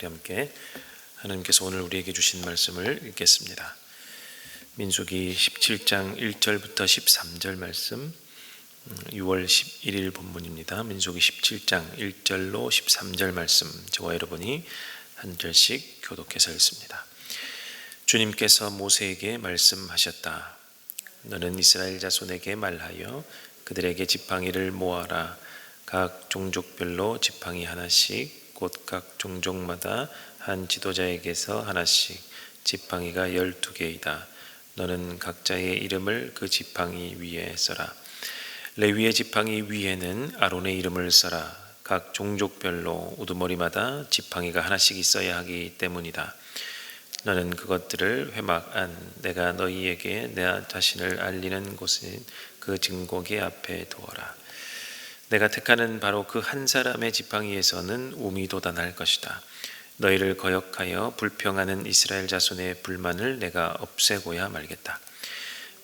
우리 함께 하나님께서 오늘 우리에게 주신 말씀을 읽겠습니다. 민수기 17장 1절부터 13절 말씀 6월 11일 본문입니다. 민수기 17장 1절로 13절 말씀 저와 여러분이 한 절씩 교독해서 읽습니다. 주님께서 모세에게 말씀하셨다. 너는 이스라엘 자손에게 말하여 그들에게 지팡이를 모아라. 각 종족별로 지팡이 하나씩 곧 각 종족마다 한 지도자에게서 하나씩 지팡이가 열두 개이다. 너는 각자의 이름을 그 지팡이 위에 써라. 레위의 지팡이 위에는 아론의 이름을 써라. 각 종족별로 우두머리마다 지팡이가 하나씩 있어야 하기 때문이다. 너는 그것들을 회막 안 내가 너희에게 내 자신을 알리는 곳인 그 증거기 앞에 두어라. 내가 택하는 바로 그 한 사람의 지팡이에서는 우미 돋아날 것이다. 너희를 거역하여 불평하는 이스라엘 자손의 불만을 내가 없애고야 말겠다.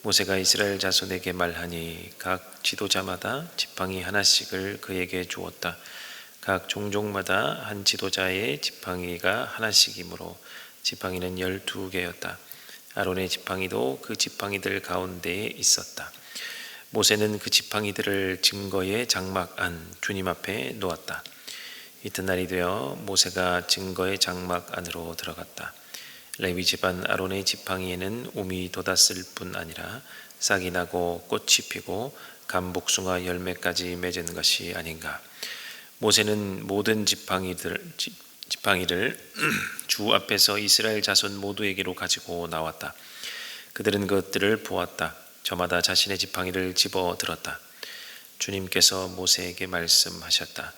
모세가 이스라엘 자손에게 말하니 각 지도자마다 지팡이 하나씩을 그에게 주었다. 각 종족마다 한 지도자의 지팡이가 하나씩이므로 지팡이는 열두 개였다. 아론의 지팡이도 그 지팡이들 가운데에 있었다. 모세는 그 지팡이들을 증거의 장막 안 주님 앞에 놓았다. 이튿날이 되어 모세가 증거의 장막 안으로 들어갔다. 레위 집안 아론의 지팡이에는 우미 돋았을 뿐 아니라 싹이 나고 꽃이 피고 감복숭아 열매까지 맺은 것이 아닌가. 모세는 모든 지팡이들 지팡이를 주 앞에서 이스라엘 자손 모두에게로 가지고 나왔다. 그들은 그것들을 보았다. 저마다 자신의 지팡이를 집어 들었다. 주님께서 모세에게 말씀하셨다.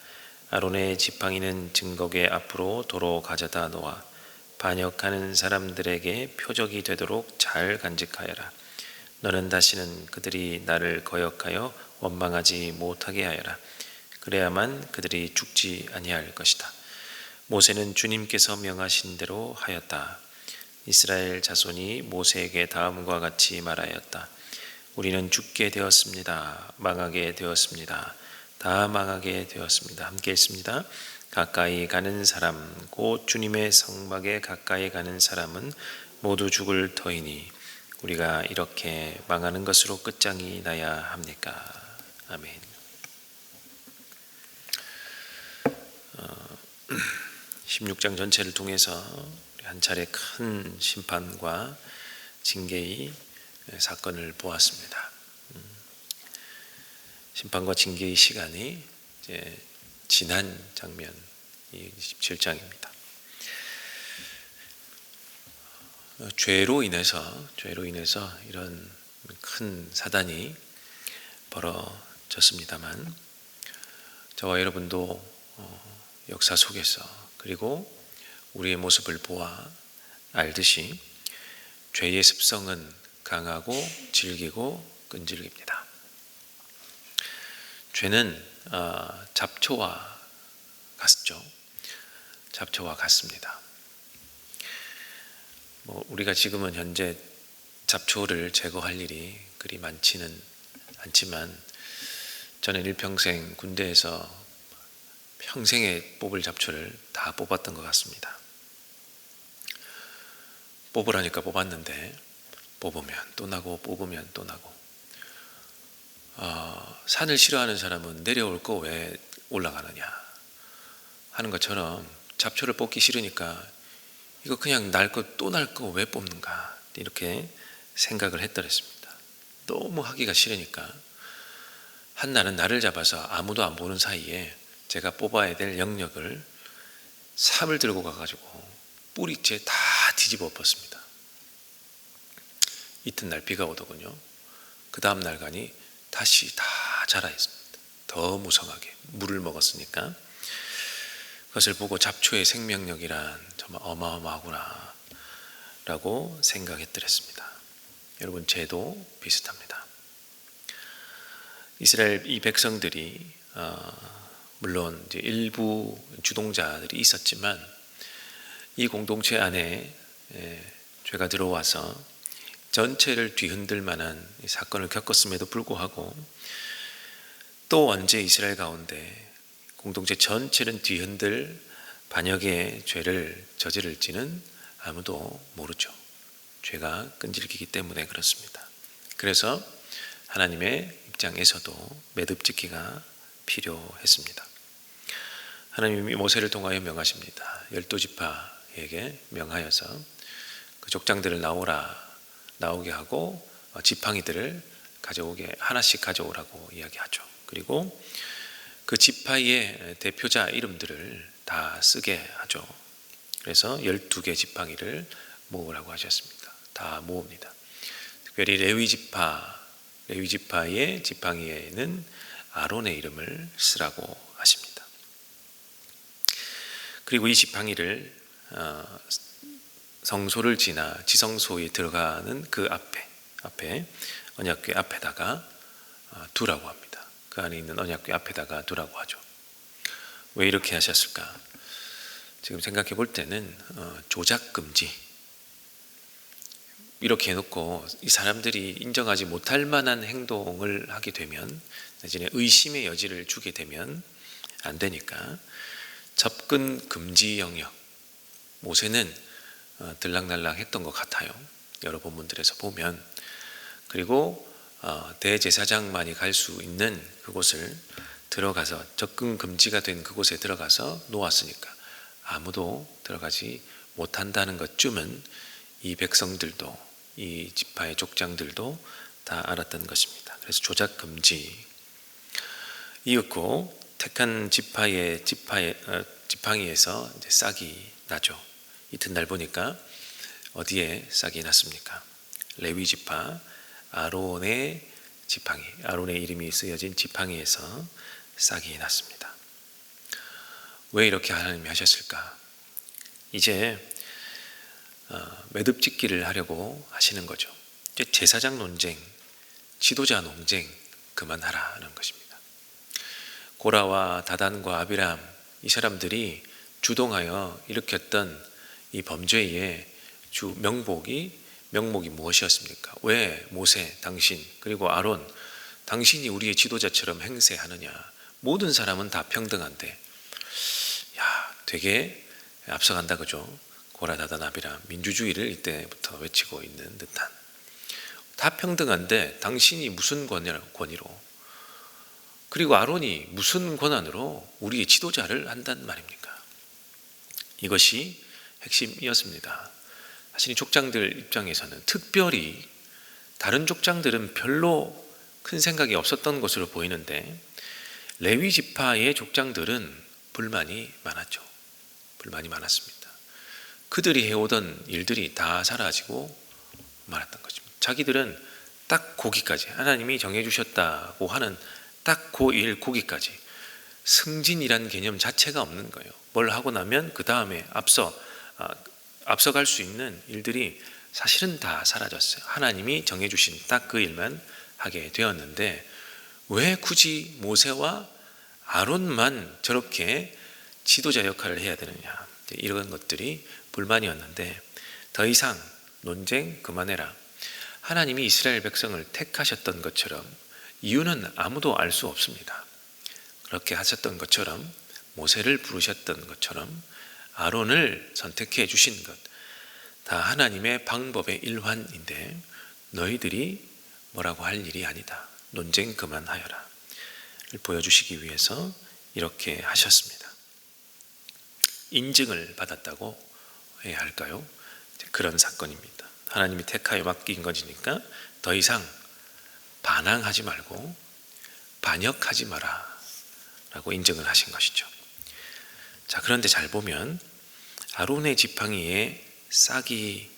아론의 지팡이는 증거계 앞으로 도로 가져다 놓아 반역하는 사람들에게 표적이 되도록 잘 간직하여라. 너는 다시는 그들이 나를 거역하여 원망하지 못하게 하여라. 그래야만 그들이 죽지 아니할 것이다. 모세는 주님께서 명하신 대로 하였다. 이스라엘 자손이 모세에게 다음과 같이 말하였다. 우리는 죽게 되었습니다. 망하게 되었습니다. 다 망하게 되었습니다. 함께 했습니다. 가까이 가는 사람, 곧 주님의 성막에 가까이 가는 사람은 모두 죽을 터이니 우리가 이렇게 망하는 것으로 끝장이 나야 합니까? 아멘. 어, 16장 전체를 통해서 한 차례 큰 심판과 징계의 사건을 보았습니다. 음, 심판과 징계의 시간이 이제 지난 장면 이 17장입니다. 죄로 인해서 죄로 인해서 이런 큰 사단이 벌어졌습니다만 저와 여러분도 어, 역사 속에서 그리고 우리의 모습을 보아 알듯이 죄의 습성은 강하고 질기고 끈질깁니다. 죄는 어, 잡초와 같죠. 잡초와 같습니다. 뭐 우리가 지금은 현재 잡초를 제거할 일이 그리 많지는 않지만 저는 일평생 군대에서 평생에 뽑을 잡초를 다 뽑았던 것 같습니다. 뽑으라니까 뽑았는데 뽑으면 또 나고 뽑으면 또 나고 어, 산을 싫어하는 사람은 내려올 거 왜 올라가느냐 하는 것처럼 잡초를 뽑기 싫으니까 이거 그냥 날거또날 거 왜 뽑는가 이렇게 생각을 했더랬습니다. 너무 하기가 싫으니까 한 날은 나를 잡아서 아무도 안 보는 사이에 제가 뽑아야 될 영역을 삽을 들고 가가지고 뿌리째 다 뒤집어 엎었습니다. 이튿날 비가 오더군요. 그 다음 날 가니 다시 다 자라 있습니다. 더 무성하게 물을 먹었으니까 그것을 보고 잡초의 생명력이란 정말 어마어마하구나 라고 생각했더랬습니다. 여러분 죄도 비슷합니다. 이스라엘 이 백성들이 어, 물론 일부 주동자들이 있었지만 이 공동체 안에 예, 죄가 들어와서 전체를 뒤흔들 만한 사건을 겪었음에도 불구하고 또 언제 이스라엘 가운데 공동체 전체는 뒤흔들 반역의 죄를 저지를지는 아무도 모르죠. 죄가 끈질기기 때문에 그렇습니다. 그래서 하나님의 입장에서도 매듭짓기가 필요했습니다. 하나님이 모세를 통하여 명하십니다. 열두 지파에게 명하여서 그 족장들을 나오라 나오게 하고 어, 지팡이들을 가져오게 하나씩 가져오라고 이야기하죠. 그리고 그 지파의 대표자 이름들을 다 쓰게 하죠. 그래서 12개 지팡이를 모으라고 하셨습니다. 다 모읍니다. 특별히 레위 지파, 레위 지파의 지팡이에는 아론의 이름을 쓰라고 하십니다. 그리고 이 지팡이를 어, 성소를 지나 지성소에 들어가는 그 앞에 앞에 언약궤 앞에다가 어, 두라고 합니다. 그 안에 있는 언약궤 앞에다가 두라고 하죠. 왜 이렇게 하셨을까? 지금 생각해 볼 때는 어, 조작 금지 이렇게 해놓고 이 사람들이 인정하지 못할 만한 행동을 하게 되면 내지는 의심의 여지를 주게 되면 안 되니까 접근 금지 영역 모세는 어, 들락날락했던 것 같아요. 여러 본문들에서 보면 그리고 어, 대제사장만이 갈 수 있는 그곳을 들어가서 접근 금지가 된 그곳에 들어가서 놓았으니까 아무도 들어가지 못한다는 것쯤은 이 백성들도 이 지파의 족장들도 다 알았던 것입니다. 그래서 조작 금지 이었고 택한 지파의 지파의 어, 지팡이에서 싹이 나죠. 이튿날 보니까 어디에 싹이 났습니까? 레위 지파 아론의 지팡이, 아론의 이름이 쓰여진 지팡이에서 싹이 났습니다. 왜 이렇게 하나님이 하셨을까? 이제 어, 매듭 짓기를 하려고 하시는 거죠. 제사장 논쟁, 지도자 논쟁 그만하라는 것입니다. 고라와 다단과 아비람 이 사람들이 주동하여 일으켰던 이 범죄의 주 명복이 명목이 무엇이었습니까? 왜 모세 당신 그리고 아론 당신이 우리의 지도자처럼 행세하느냐? 모든 사람은 다 평등한데 야 되게 앞서간다 그죠? 고라다다나비라 민주주의를 이때부터 외치고 있는 듯한 다 평등한데 당신이 무슨 권위로 그리고 아론이 무슨 권한으로 우리의 지도자를 한단 말입니까? 이것이 핵심이었습니다. 사실 이 족장들 입장에서는 특별히 다른 족장들은 별로 큰 생각이 없었던 것으로 보이는데 레위 지파의 족장들은 불만이 많았죠. 불만이 많았습니다. 그들이 해오던 일들이 다 사라지고 말았던 것입니다. 자기들은 딱 고기까지 하나님이 정해주셨다고 하는 딱 고 일 고기까지 승진이란 개념 자체가 없는 거예요. 뭘 하고 나면 그 다음에 앞서 아, 앞서갈 수 있는 일들이 사실은 다 사라졌어요. 하나님이 정해주신 딱 그 일만 하게 되었는데 왜 굳이 모세와 아론만 저렇게 지도자 역할을 해야 되느냐 이런 것들이 불만이었는데 더 이상 논쟁 그만해라. 하나님이 이스라엘 백성을 택하셨던 것처럼 이유는 아무도 알 수 없습니다. 그렇게 하셨던 것처럼 모세를 부르셨던 것처럼 아론을 선택해 주신 것, 다 하나님의 방법의 일환인데 너희들이 뭐라고 할 일이 아니다. 논쟁 그만하여라. 보여주시기 위해서 이렇게 하셨습니다. 인증을 받았다고 해야 할까요? 그런 사건입니다. 하나님이 택하여 맡긴 것이니까 더 이상 반항하지 말고 반역하지 마라 라고 인정을 하신 것이죠. 자, 그런데 잘 보면 아론의 지팡이에 싹이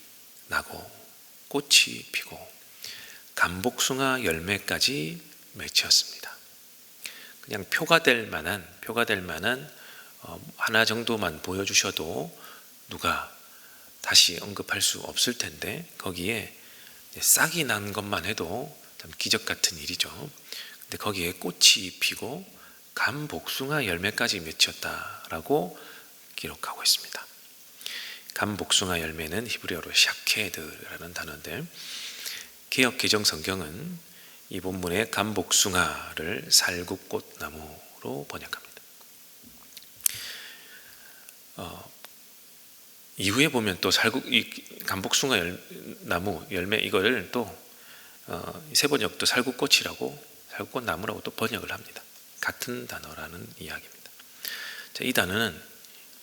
나고 꽃이 피고 감복숭아 열매까지 맺혔습니다. 그냥 표가 될 만한 표가 될 만한 어, 하나 정도만 보여주셔도 누가 다시 언급할 수 없을 텐데 거기에 싹이 난 것만 해도 참 기적 같은 일이죠. 근데 거기에 꽃이 피고 감 복숭아 열매까지 맺혔다라고 기록하고 있습니다. 감 복숭아 열매는 히브리어로 샤케드라는 단어인데 개혁 개정 성경은 이 본문의 감 복숭아를 살구꽃나무로 번역합니다. 어, 이후에 보면 또 살국 이 감복숭아 열, 나무 열매 이거를 또 어, 세번역도 살구꽃이라고 살구꽃 나무라고 또 번역을 합니다. 같은 단어라는 이야기입니다. 자, 이 단어는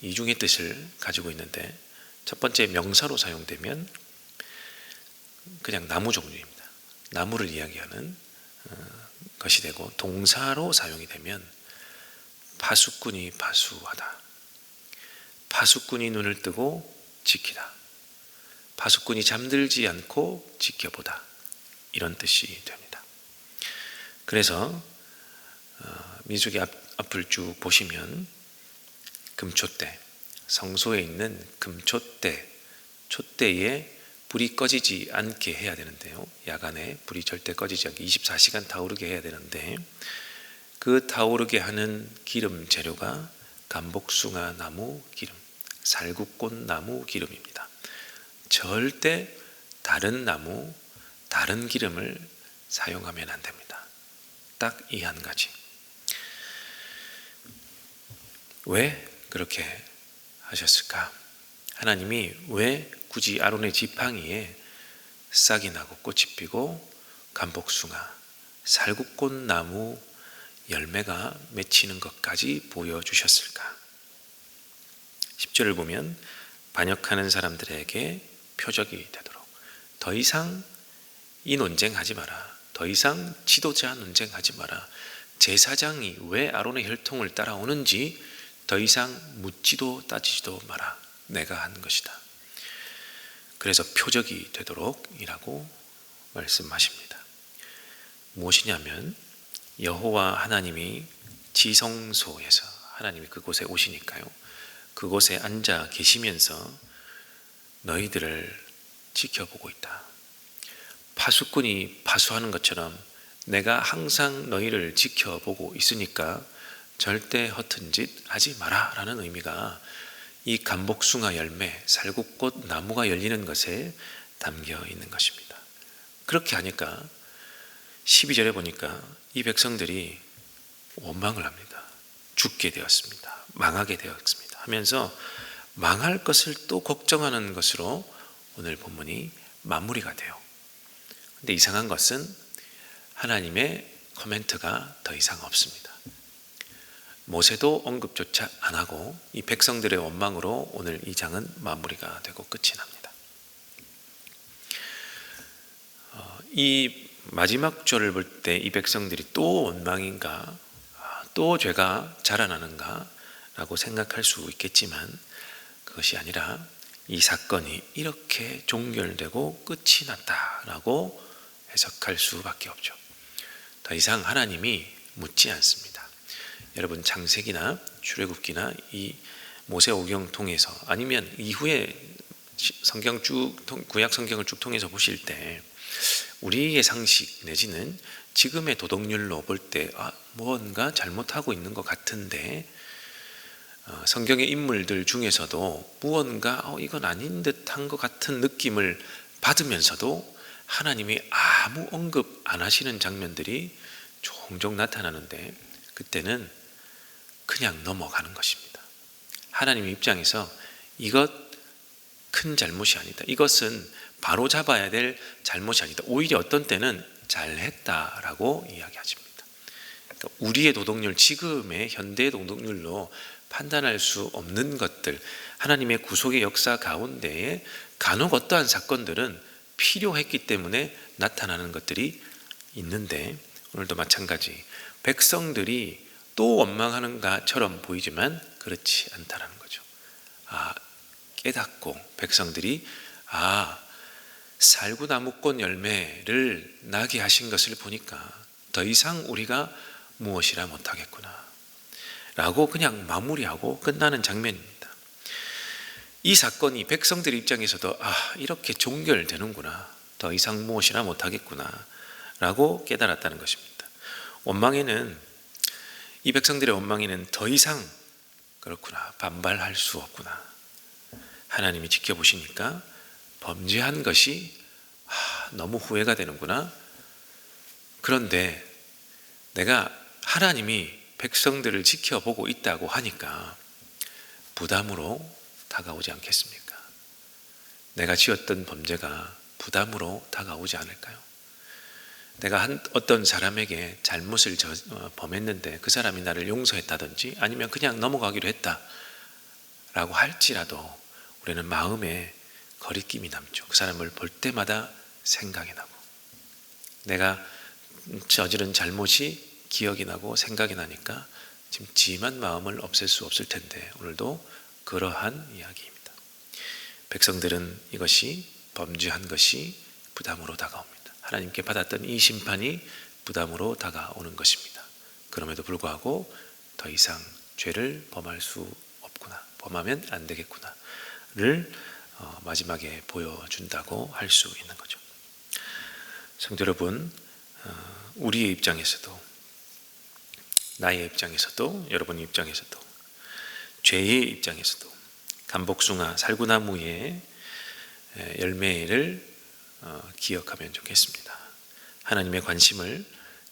이중의 뜻을 가지고 있는데 첫 번째 명사로 사용되면 그냥 나무 종류입니다. 나무를 이야기하는 어, 것이 되고 동사로 사용이 되면 파수꾼이 파수하다. 파수꾼이 눈을 뜨고 지키다. 파수꾼이 잠들지 않고 지켜보다. 이런 뜻이 됩니다. 그래서 어, 민수기 앞, 앞을 쭉 보시면 금초대 성소에 있는 금초대 촛대에 불이 꺼지지 않게 해야 되는데요. 야간에 불이 절대 꺼지지 않게 24시간 타오르게 해야 되는데 그 타오르게 하는 기름 재료가 감복숭아 나무 기름, 살구꽃 나무 기름입니다. 절대 다른 나무, 다른 기름을 사용하면 안 됩니다. 딱 이 한 가지. 왜 그렇게 하셨을까? 하나님이 왜 굳이 아론의 지팡이에 싹이 나고 꽃이 피고 감복숭아, 살구꽃 나무 열매가 맺히는 것까지 보여주셨을까? 10절을 보면 반역하는 사람들에게 표적이 되도록 더 이상 이 논쟁하지 마라. 더 이상 지도자 논쟁하지 마라. 제사장이 왜 아론의 혈통을 따라오는지 더 이상 묻지도 따지지도 마라. 내가 한 것이다. 그래서 표적이 되도록이라고 말씀하십니다. 무엇이냐면 여호와 하나님이 지성소에서 하나님이 그곳에 오시니까요. 그곳에 앉아 계시면서 너희들을 지켜보고 있다. 파수꾼이 파수하는 것처럼 내가 항상 너희를 지켜보고 있으니까 절대 허튼 짓 하지 마라 라는 의미가 이 감복숭아 열매, 살구꽃 나무가 열리는 것에 담겨 있는 것입니다. 그렇게 하니까 12절에 보니까 이 백성들이 원망을 합니다. 죽게 되었습니다. 망하게 되었습니다. 하면서 망할 것을 또 걱정하는 것으로 오늘 본문이 마무리가 돼요. 근데 이상한 것은 하나님의 코멘트가 더 이상 없습니다. 모세도 언급조차 안 하고 이 백성들의 원망으로 오늘 이 장은 마무리가 되고 끝이 납니다. 어, 이 마지막 절을 볼 때 이 백성들이 또 원망인가, 아, 또 죄가 자라나는가 라고 생각할 수 있겠지만 그것이 아니라 이 사건이 이렇게 종결되고 끝이 났다라고 해석할 수밖에 없죠. 더 이상 하나님이 묻지 않습니다. 여러분 창세기나 출애굽기나 이 모세오경 통해서 아니면 이후에 성경 쭉 구약 성경을 쭉 통해서 보실 때 우리의 상식 내지는 지금의 도덕률로 볼 때 아, 뭔가 잘못하고 있는 것 같은데 어, 성경의 인물들 중에서도 무언가 어, 이건 아닌 듯한 것 같은 느낌을 받으면서도 하나님이 아무 언급 안 하시는 장면들이 종종 나타나는데 그때는 그냥 넘어가는 것입니다. 하나님 입장에서 이것 큰 잘못이 아니다. 이것은 바로 잡아야 될 잘못이 아니다. 오히려 어떤 때는 잘했다라고 이야기하십니다. 그러니까 우리의 도덕률, 지금의 현대의 도덕률로 판단할 수 없는 것들, 하나님의 구속의 역사 가운데에 간혹 어떠한 사건들은 필요했기 때문에 나타나는 것들이 있는데 오늘도 마찬가지 백성들이 또 원망하는가처럼 보이지만 그렇지 않다라는 거죠. 아 깨닫고 백성들이 아 살구나무꽃 열매를 나게 하신 것을 보니까 더 이상 우리가 무엇이라 못하겠구나. 라고 그냥 마무리하고 끝나는 장면입니다. 이 사건이 백성들 입장에서도 아, 이렇게 종결되는구나. 더 이상 무엇이라 못하겠구나. 라고 깨달았다는 것입니다. 원망에는, 이 백성들의 원망에는 더 이상 그렇구나. 반발할 수 없구나. 하나님이 지켜보시니까 범죄한 것이 아, 너무 후회가 되는구나. 그런데 내가 하나님이 백성들을 지켜보고 있다고 하니까 부담으로 다가오지 않겠습니까? 내가 지었던 범죄가 부담으로 다가오지 않을까요? 내가 한 어떤 사람에게 잘못을 저, 어, 범했는데 그 사람이 나를 용서했다든지 아니면 그냥 넘어가기로 했다라고 할지라도 우리는 마음에 거리낌이 남죠. 그 사람을 볼 때마다 생각이 나고 내가 저지른 잘못이 기억이 나고 생각이 나니까 지금 지만 마음을 없앨 수 없을 텐데 오늘도 그러한 이야기입니다. 백성들은 이것이 범죄한 것이 부담으로 다가옵니다. 하나님께 받았던 이 심판이 부담으로 다가오는 것입니다. 그럼에도 불구하고 더 이상 죄를 범할 수 없구나. 범하면 안 되겠구나를 어, 마지막에 보여준다고 할 수 있는 거죠. 성도 여러분, 어, 우리의 입장에서도 나의 입장에서도 여러분의 입장에서도 죄의 입장에서도 감복숭아 살구나무의 열매를 어, 기억하면 좋겠습니다. 하나님의 관심을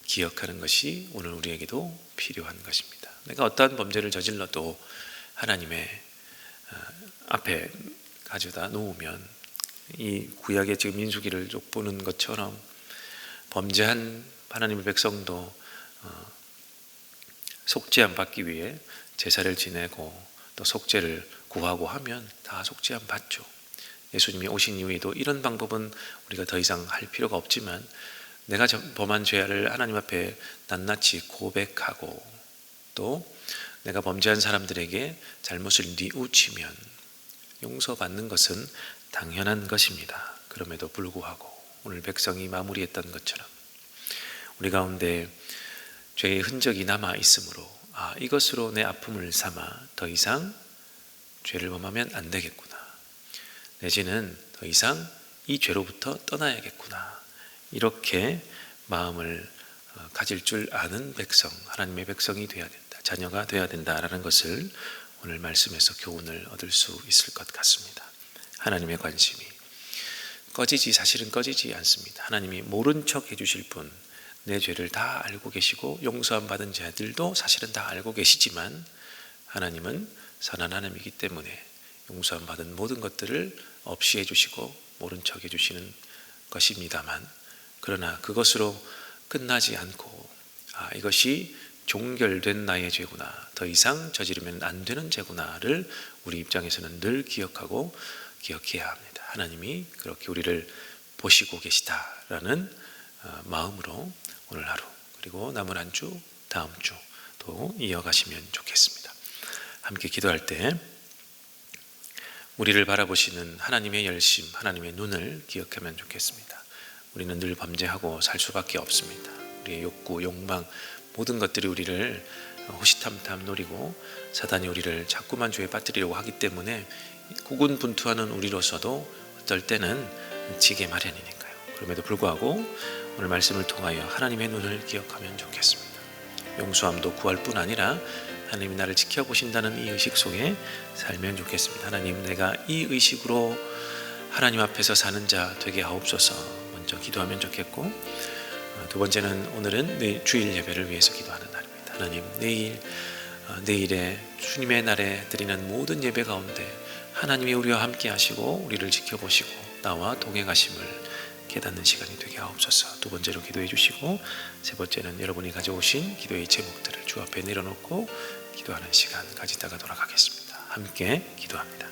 기억하는 것이 오늘 우리에게도 필요한 것입니다. 내가 어떠한 범죄를 저질러도 하나님의 어, 앞에 가져다 놓으면 이 구약의 지금 민수기를 족보는 것처럼 범죄한 하나님의 백성도 어, 속죄함 받기 위해 제사를 지내고 또 속죄를 구하고 하면 다 속죄함 받죠. 예수님이 오신 이후에도 이런 방법은 우리가 더 이상 할 필요가 없지만 내가 범한 죄를 하나님 앞에 낱낱이 고백하고 또 내가 범죄한 사람들에게 잘못을 뉘우치면 용서받는 것은 당연한 것입니다. 그럼에도 불구하고 오늘 백성이 마무리했던 것처럼 우리 가운데 죄의 흔적이 남아 있으므로 아 이것으로 내 아픔을 삼아 더 이상 죄를 범하면 안 되겠구나. 내지는 더 이상 이 죄로부터 떠나야겠구나. 이렇게 마음을 어, 가질 줄 아는 백성, 하나님의 백성이 되어야 된다. 자녀가 되어야 된다라는 것을 오늘 말씀에서 교훈을 얻을 수 있을 것 같습니다. 하나님의 관심이 꺼지지 사실은 꺼지지 않습니다. 하나님이 모른 척 해주실 분, 내 죄를 다 알고 계시고 용서함 받은 자들도 사실은 다 알고 계시지만 하나님은 선한 하나님이기 때문에 용서함 받은 모든 것들을 없이 해주시고 모른 척 해주시는 것입니다만 그러나 그것으로 끝나지 않고 아 이것이 종결된 나의 죄구나 더 이상 저지르면 안 되는 죄구나를 우리 입장에서는 늘 기억하고 기억해야 합니다. 하나님이 그렇게 우리를 보시고 계시다라는 어, 마음으로 오늘 하루 그리고 남은 한 주 다음 주도 이어가시면 좋겠습니다. 함께 기도할 때 우리를 바라보시는 하나님의 열심, 하나님의 눈을 기억하면 좋겠습니다. 우리는 늘 범죄하고 살 수밖에 없습니다. 우리의 욕구, 욕망, 모든 것들이 우리를 호시탐탐 노리고 사단이 우리를 자꾸만 죄에 빠뜨리려고 하기 때문에 고군분투하는 우리로서도 어떨 때는 지게 마련이니까요. 그럼에도 불구하고 오늘 말씀을 통하여 하나님의 눈을 기억하면 좋겠습니다. 용서함도 구할 뿐 아니라 하나님이 나를 지켜보신다는 이 의식 속에 살면 좋겠습니다. 하나님, 내가 이 의식으로 하나님 앞에서 사는 자 되게 하옵소서 먼저 기도하면 좋겠고 어, 두 번째는 오늘은 내 주일 예배를 위해서 기도하는 날입니다. 하나님, 내일 어, 내일에 주님의 날에 드리는 모든 예배 가운데 하나님이 우리와 함께 하시고 우리를 지켜보시고 나와 동행하심을 깨닫는 시간이 되게 하옵소서. 두 번째로 기도해 주시고 세 번째는 여러분이 가져오신 기도의 제목들을 주 앞에 내려놓고 기도하는 시간 가지다가 돌아가겠습니다. 함께 기도합니다.